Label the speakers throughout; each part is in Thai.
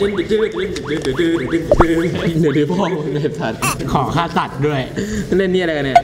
Speaker 1: ดึงดึงดึงดึงดึงดึงดึงดึงดึงดึง
Speaker 2: เดี๋ยวดีพ่อมึงเลยสัตว์ขอค่าตัดด้วย
Speaker 1: เล่นนี่อะไรกันเนี่ย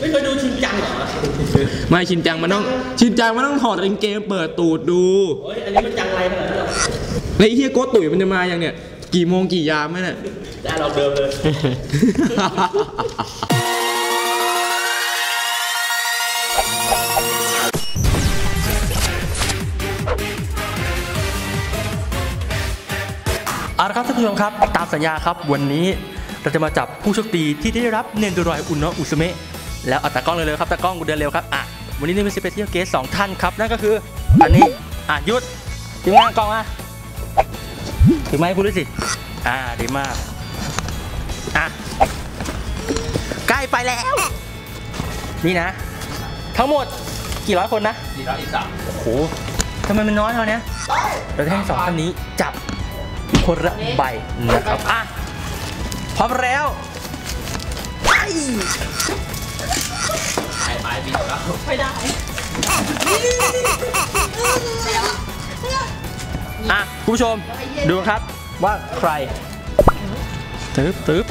Speaker 3: ไม่เคยดูชินจังเหรอ
Speaker 1: ไม่ชินจังมันต้องชินจังมันต้องถอดกางเกงเปิดตูดดู
Speaker 3: เฮ้ยอันนี้มันจังไรขนาดนั้นเหรอ
Speaker 1: ไอ้เฮียโกตุ๋ยมันจะมาอย่างเนี่ย กี่โมงกี่ยามไหมเนี่ย
Speaker 3: ได้เราเดิมเลย เอาละครับท่านผู้ชมครับ ตามสัญญาครับวันนี้เราจะมาจับผู้โชคดีที่ได้รับเนนโดรอยอุนโนะอุสเมะแล้วเอาตากล้องเลยเลยครับตากล้องกูเดินเร็วครับอะวันนี้นี่เป็นสเปเชียลเกสสองท่านครับนั่นก็คืออันนี้อะหยุดถึงงานกล้องอะถึงไมค์พูดด้วยสิอ่าดีมากอะใกล้ไปแล้ว นี่นะ ทั้งหมดกี่ร้อยคนนะ
Speaker 2: สี่ร้อยอีกสาม
Speaker 3: โอ้โหทำไมมันน้อยเท่านี้เราจะให้สองท่านนี้จับ คนละใบนะครับอะพร้อมแล้วไป
Speaker 2: ไปไปบินแล้ว
Speaker 3: อะคุณผู้ชมดูครับว่าใครตึ๊บตึ๊บ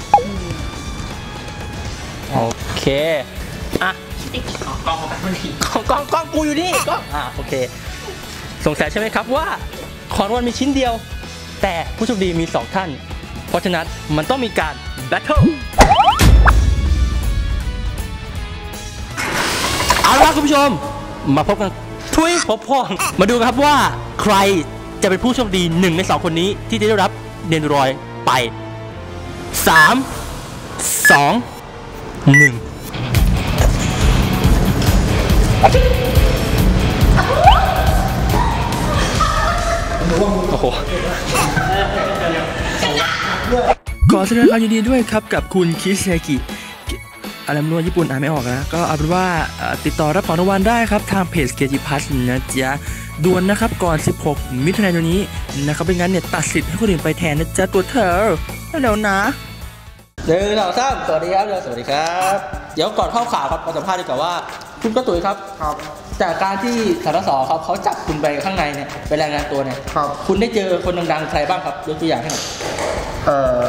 Speaker 3: โอเคอะ
Speaker 2: กล้องเขาไปมันที
Speaker 3: กล้องกล้องกล้องกูอยู่นี่กล้องอะโอเค สงสัยใช่ไหมครับว่า ของรางวัลมีชิ้นเดียว แต่ผู้โชคดีมี 2 ท่าน เพราะฉะนั้นมันต้องมีการแบทเทิลเอาละคุณผู้ชม มาพบกันทุยพบพ่องมาดูกันครับว่าใครจะเป็นผู้โชคดีหนึ่งในสองคนนี้ที่จะได้รับเดนรอยไป 3 2 1 โอ้โหขอแสดงความยินดีด้วยครับกับคุณคิเซกิอะไรไม่รู้ญี่ปุ่นอ่านไม่ออกนะ ก็เอาเป็นว่าเอ่อติดต่อรับของรางวัลได้ครับ ทางเพจเกจิพัสนะจ๊ะด่วนนะครับก่อน 16 มิถุนายนนี้นะครับไม่งั้นเนี่ยตัดสิทธิ์ให้คนอื่นไปแทนนะจ๊ะตัวเธอแล้วนะหนึ่งสองสามสวัสดีครับสวัสดีครับ เดี๋ยวก่อนเข้าข่าวครับมาสัมภาษณ์ดีกว่าว่า คุณกระตุยครับ
Speaker 4: ครับ
Speaker 3: จากการที่สารสอครับเขาจับคุณไปข้างในเนี่ยไปรายงานตัวเนี่ย
Speaker 4: ครับ
Speaker 3: คุณได้เจอคนดังๆใครบ้างครับยกตัวอย่างให้หน่อย
Speaker 4: เอ่อ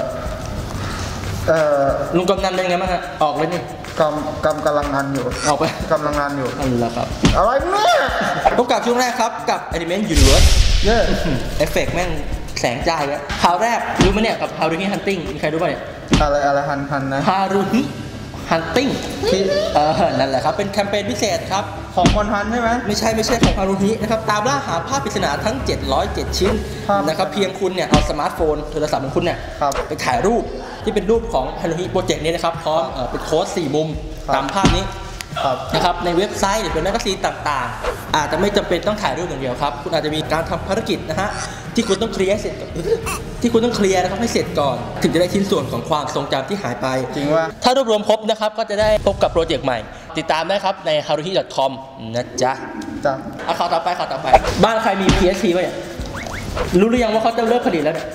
Speaker 4: เอ่อ
Speaker 3: ลุงกำนันเป็นไงบ้างฮะออกเลยนี่
Speaker 4: กำกำกำลังงานอยู่
Speaker 3: ออกไป
Speaker 4: กำลังงานอยู่
Speaker 3: เอาละครับ
Speaker 4: อะไรเนี่ย
Speaker 3: พบกับช่วงแรกครับกับ Element Universe
Speaker 4: เย่
Speaker 3: เอฟเฟกต์แม่งแสงจ้าเลยข่าวแรกรู้ไหมเนี่ยกับ Haruhi Hunting มีใครรู้ป่ะเนี่ย
Speaker 4: อะไรอะไรหันหันนะ
Speaker 3: Haruhi Hunting
Speaker 4: ที่
Speaker 3: เออนั่นแหละครับเป็นแคมเปญพิเศษครับ
Speaker 4: ของมอนฮันใช่ไหม
Speaker 3: ไม่ใช่ไม่ใช่ของฮารุฮินะครับตามล่าหาภาพปริศนาทั้ง 707 ชิ้น
Speaker 4: ภาพ
Speaker 3: นะครับเพียงคุณเนี่ยเอาสมาร์ทโฟนโทรศัพท์ของคุณเนี่ย
Speaker 4: ครับ
Speaker 3: ไปถ่ายรูปที่เป็นรูปของฮารุฮิโปรเจกต์นี้นะครับพร้อมเอ่อเป็นโค้ด4 มุม
Speaker 4: ครับ
Speaker 3: ตามภาพนี้
Speaker 4: ครับ
Speaker 3: นะครับในเว็บไซต์หรือเป็นแมกกาซีนต่างๆ อาจจะไม่จำเป็นต้องถ่ายรูปอย่างเดียวครับ คุณอาจจะมีการทำภารกิจนะฮะที่คุณต้องเคลียร์ให้เสร็จก่อนที่คุณต้องเคลียร์นะครับให้เสร็จก่อน ถึงจะได้ชิ้นส่วนของความทรงจำที่หายไป
Speaker 4: จริงว่า
Speaker 3: ถ้ารวบรวมครบนะครับก็จะได้พบกับโปรเจกต์ใหม่ ติดตามได้ครับใน haruhi.com นะจ๊ะ
Speaker 4: จ้ะ
Speaker 3: เอาข่าวต่อไปข่าวต่อไป บ้านใครมี PSP ไหมเนี่ยรู้หรือยังว่าเขาจะเลิกผลิตแล้วเนี่ย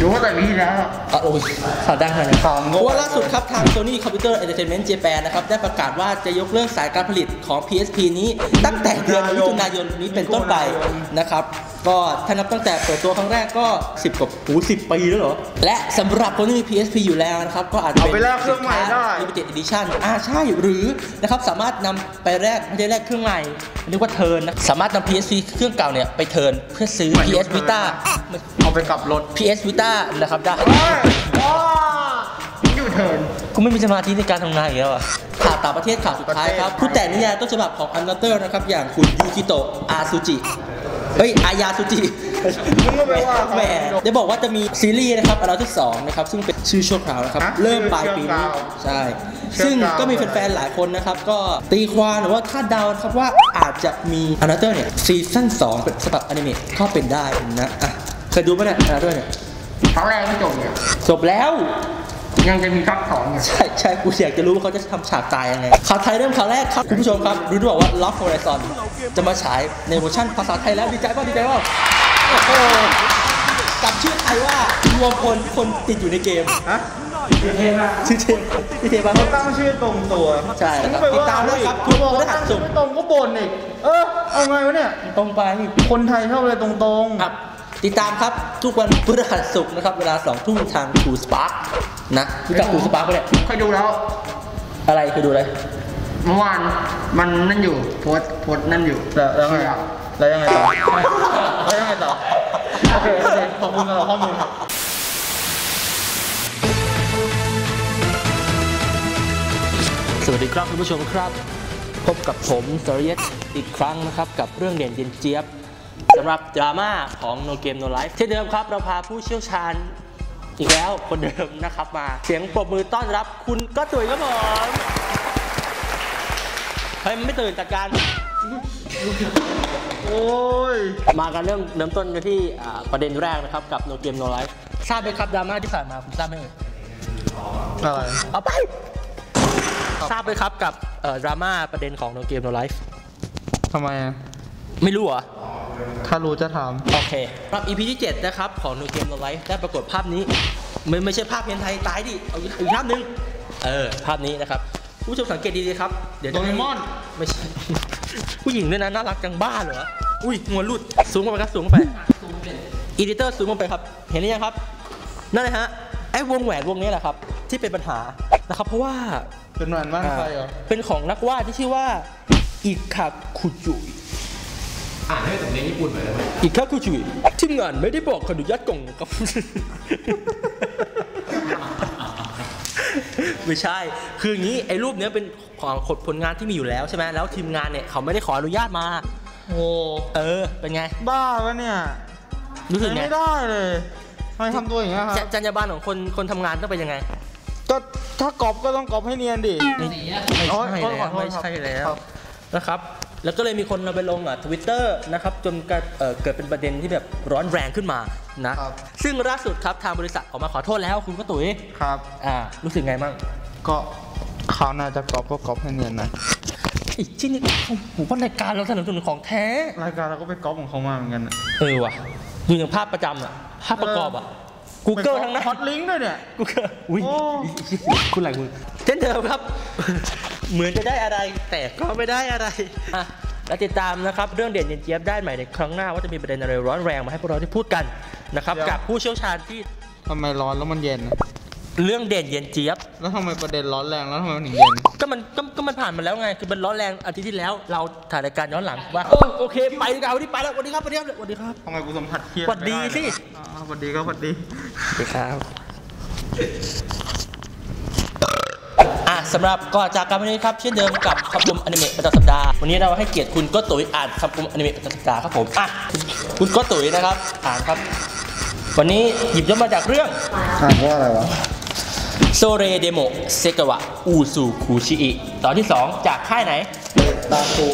Speaker 4: รู้ว่าแต่ปีที่แล้วอะ
Speaker 3: อะโอ้ยข่าวดังขนาดนี้
Speaker 4: ข่าวงง
Speaker 3: เพราะว่าล่าสุดครับ ทาง Sony Computer Entertainment Japan นะครับ ได้ประกาศว่าจะยกเลิกสายการผลิตของ PSP นี้ตั้งแต่เดือนมิถุนายนนี้เป็นต้นไปนะครับ ก็ถ้านับตั้งแต่เปิดตัวครั้งแรกก็ 10กว่าหู10ปีแล้วเหรอ และสำหรับคนที่มี PSP อยู่แล้วนะครับ ก็อาจจะ
Speaker 4: เอา
Speaker 3: เป็น
Speaker 4: ไปแลกเครื่องใหม่ได้
Speaker 3: Limited Edition อ่าใช่หรือนะครับสามารถนำไปแลกไม่ได้แลกเครื่องใหม่เรียกว่าเทิร์นนะสามารถนำ PSP เครื่องเก่าเนี่ยไปเทิร์นเพื่อซื้อ PS Vita
Speaker 4: เอาไปกลับรถ
Speaker 3: PS Vita นะครับได้
Speaker 4: ว้ายูเทิร์น
Speaker 3: กูไม่มีสมาธิในการทำงานอีกแล้วอะข่าวต่างประเทศข่าวสุดท้ายครับ
Speaker 4: ประเทศ
Speaker 3: ผู้แต่งนิยายต้นฉบับของอันเตอร์นะครับ อย่างคุณยูกิโตะอาซูจิ เฮ้ย อายาซูจิ
Speaker 4: มึงก็ไปว่าเขา
Speaker 3: แหมจะบอกว่าจะมีซีรีส์นะครับอันที่สองนะครับ ซึ่งเป็นชื่อชั่วคราวนะครับ
Speaker 4: ฮะ
Speaker 3: เริ่มปลายปีนี้
Speaker 4: ชื่อชั่วคราว
Speaker 3: ใช่
Speaker 4: ชั่วคราว
Speaker 3: ซึ่งก็มีแฟนๆ หลายคนนะครับ ก็ตีความหรือว่าคาดเดานะครับว่าอาจจะมีอันเตอร์เนี่ยซีซั่น2เป็นฉบับอนิเมะก็เป็นได้นะอะเคยดูไหมเนี่ยอันเตอร์เนี่ย
Speaker 4: ครั้งแรกไม่จบเนี่ย
Speaker 3: จบแล้ว
Speaker 4: ยังจะมีภาคสองเนี่ย
Speaker 3: ใช่ใช่กูอยากจะรู้ว่าเขาจะทำฉากตายยังไงข่าวไทยเริ่มข่าวแรกครับ คุณผู้ชมครับ รู้ด้วยว่า Lost Horizon จะมาฉายในเวอร์ชันภาษาไทยแล้วดีใจป่ะดีใจป่ะโอ้โหกับชื่อไทยว่ารวมพลคนติดอยู่ในเกม
Speaker 4: ฮะ
Speaker 3: ชื่อเทมชื่อเทมชื่อเทมป่ะ
Speaker 4: เขาตั้งชื่อตรงตัว
Speaker 3: ใช่แล้วครับ
Speaker 4: มึงไป
Speaker 3: ติดตามด้วยครับ
Speaker 4: เขาบอกว่า
Speaker 3: ทุกพฤหั
Speaker 4: ตั้
Speaker 3: ส
Speaker 4: ง
Speaker 3: ศุ
Speaker 4: ชื่
Speaker 3: ก
Speaker 4: อ
Speaker 3: ร์
Speaker 4: ไม่ตรงก็บ่นอีกเออเอาไงวะเนี่ย
Speaker 3: ตรงไป
Speaker 4: คนไทยชอบอะไรตรงๆ
Speaker 3: ครับ ติดตามครับทุกวันพฤหัสศุกร์นะครับ เวลา2ทุ่มทางทูสปาร์กนะรู้จักทูสปาร์กปะเนี่ย
Speaker 2: เคยดูแล้ว
Speaker 3: อะไรคือดูอะไร
Speaker 2: เมื่อวานมันนั่นอยู่โพสต์โพสต์นั่นอยู่
Speaker 4: แล้วแล้วไงแล้วยังไงต่อแล้วยังไงต่อโอเคโอเคขอบคุณสำหรับข้อมูลครับ
Speaker 3: สวัสดีครับคุณผู้ชมครับ พบกับผมสรยศอีกครั้งนะครับ กับเรื่องเด่นเย็นเจี๊ยบ สำหรับดราม่าของ No Game No Life เช่นเดิมครับ เราพาผู้เชี่ยวชาญอีกแล้วคนเดิมนะครับมา เสียงปรบมือต้อนรับคุณก็ตุ๋ยครับผมเฮ้ยมันไม่ตื่นจากการ
Speaker 4: โอ้ย
Speaker 3: มากันเรื่องเริ่มต้นกันที่อ่าประเด็นแรกนะครับ กับ No Game No Life ทราบไหมครับดราม่าที่ผ่านมาคุณทราบไหมเอ่ย
Speaker 4: อะไร
Speaker 3: เอาไป ทราบไหมครับกับเอ่อดราม่าประเด็นของ No Game No Life
Speaker 4: ทำไมอะ
Speaker 3: ไม่รู้เหรอ
Speaker 4: ถ้ารู้จะถาม
Speaker 3: โอเคครับ EP ที่ 7 นะครับ ของ No Game No Life ได้ปรากฏภาพนี้ ไม่ไม่ใช่ภาพเพียนไทย ตายดิ เอาอีกอีกภาพหนึง เออ ภาพนี้นะครับ ผู้ชมสังเกตดีๆครับ เดี๋ยวจะให้
Speaker 4: โดเรมอน
Speaker 3: ไม่ใช่ ผู้หญิงด้วยนะ น่ารักจังบ้าเหรอ อุ้ยหัวหลุด สูงลงไปครับ สูงลงไปอีดิเตอร์สูงลงไปครับ เห็นหรือยังครับ นั่นเลยฮะ ไอ้วงแหวนวงนี้แหละครับ ที่เป็นปัญหา นะครับ เพราะว่า
Speaker 4: เป็นแหวนบ้านใครเหรอ
Speaker 3: เป็นของนักวาดที่ชื่อว่า อิคาคุจุย
Speaker 1: อ่านให้สำเนียงญี่ปุ่นหน่อยได้ไหม
Speaker 3: อิคาคุจุยทีมงานไม่ได้บอกขออนุญาตกล่องนะครับ ไม่ใช่ คืออย่างนี้ไอ้รูปเนี้ยเป็นของผลงานที่มีอยู่แล้วใช่ไหมแล้วทีมงานเนี่ยเขาไม่ได้ขออนุญาตมา
Speaker 4: โอ้
Speaker 3: เออ เป็นไง
Speaker 4: บ้าปะเนี่ย
Speaker 3: รู้สึกไง
Speaker 4: ไม่ได้เลยทำไมทำตัวอย่างเงี้ยค
Speaker 3: จ
Speaker 4: รับ
Speaker 3: จรรยาบรรณของคนคนทำงานต้องเป็นยังไง
Speaker 4: ก็ถ้ากรอบก็ต้องกรอบให้เนียนดิ
Speaker 3: ไม่ไม่
Speaker 4: โอ๊
Speaker 3: ใช่
Speaker 4: ย
Speaker 3: แล้ว
Speaker 4: ขอโทษ
Speaker 3: ไม่
Speaker 4: ครับ
Speaker 3: ใช่แล้ว
Speaker 4: ครับ
Speaker 3: นะครับ แล้วก็เลยมีคนเอาไปลงอะทวิตเตอร์นะครับจนกระเอ่อเกิดเป็นประเด็นที่แบบร้อนแรงขึ้นมานะครับซึ่งล่าสุดครับทางบริษัทออกมาขอโทษแล้วคุณก็ตุ๋ย
Speaker 4: ครับ
Speaker 3: อ่ารู้สึกไงบ้าง
Speaker 4: ก็เขาวหน่าจะกรอบก็กรอบให้เนียนนะ
Speaker 3: อีกที่นี่ผมว่ารายการเราสนับสนุนของแท้
Speaker 4: รายการเราก็ไปกรอบของเขามาเหมือนกันนะ
Speaker 3: เออว่ะดูอย่างภาพประจำอะภาพประกอบอะ Google ทั้งนั้น
Speaker 4: ฮอตลิงก์ด้วยเนี่ย
Speaker 3: กูเกิดอุ้ย
Speaker 4: โอ้
Speaker 3: คุณอะไรคุณเช่นเดิมครับ เหมือนจะได้อะไร แต่ก็ไม่ได้อะไรอะแล้วติดตามนะครับเรื่องเด่นเย็นเจี๊ยบได้ใหม่ในครั้งหน้าว่าจะมีประเด็นอะไรร้อนแรงมาให้พวกเราได้พูดกันนะครับกับผู้เชี่ยวชาญที่
Speaker 4: ทำไมร้อนแล้วมันเย็นนะ
Speaker 3: เรื่องเด่นเย็นเจี๊ยบ
Speaker 4: แล้วทำไมประเด็นร้อนแรงแล้วทำไมมันถึงเย็น
Speaker 3: ก็มันก็ก็มันผ่านมาแล้วไง คือมันร้อนแรงอาทิตย์ที่แล้วเราถ่ายรายการย้อนหลังว่าโอ้โอเคไปดีกว่าวันนี้ไปแล้วสวันนี้ครับสวันนี้ครับสวันนี้ครับ
Speaker 4: ทำไมกูสัมผัสเครียด
Speaker 3: หวัดดีสิ
Speaker 4: อ่าหวัดดีก็หวัดดี
Speaker 3: สวัสดีครับอะ สำหรับก่อนจากกันวันนี้ครับเช่นเดิมกับคำคมอนิเมะประจำสัปดาห์วันนี้เราให้เกียรติคุณโก็ตุ๋ยอ่านคำคมอนิเมะประจำสัปดาห์ครับผมอะคุณโก็ตุ๋ยนะครับอ่านครับ วันนี้หยิบยกมาจากเรื่อง
Speaker 4: อ่านว่าอะไรวะ
Speaker 3: โซเรเดโมเซกวะอูซูคูชิอิตอนที่ 2 จากค่ายไหน
Speaker 4: ตาคุ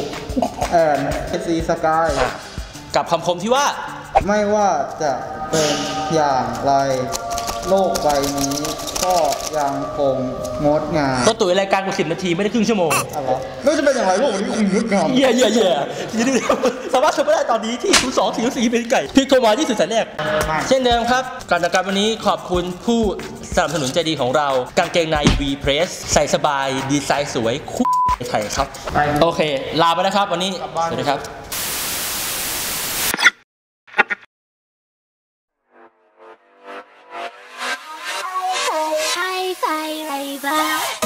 Speaker 4: แอนซีสกาย
Speaker 3: กับคำคมที่ว่า
Speaker 4: ไม่ว่าจะเป็นอย่างไร โลกใบนี้ก็ ยังคงงดงาม
Speaker 3: ก็ตุ๋ยรายการกว่าสิบนาทีไม่ได้ครึ่งชั่วโมง
Speaker 4: อะไรไม่ว่าจะเป็นอย่างไรโลกนี้คงงดงาม
Speaker 3: เย่เย่เย่ยินดีด้วยสามารถชมได้ตอนนี้ที่0 2 4 4เป็นไก่พี่โทรมาที่สุดแสนแรก เช่นเดิมครับก่อนจากกันวันนี้ขอบคุณผู้สนับสนุนใจดีของเรากางเกงใน V Press ใส่สบายดีไซน์สวยคู่ไทยครับ โอเค ลาไปแล้วครับวันนี้ สวัสดีครับ
Speaker 5: baby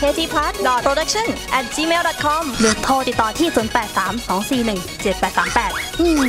Speaker 6: ktplus.production at gmail.com หรือโทรติดต่อที่ 0832417838อืม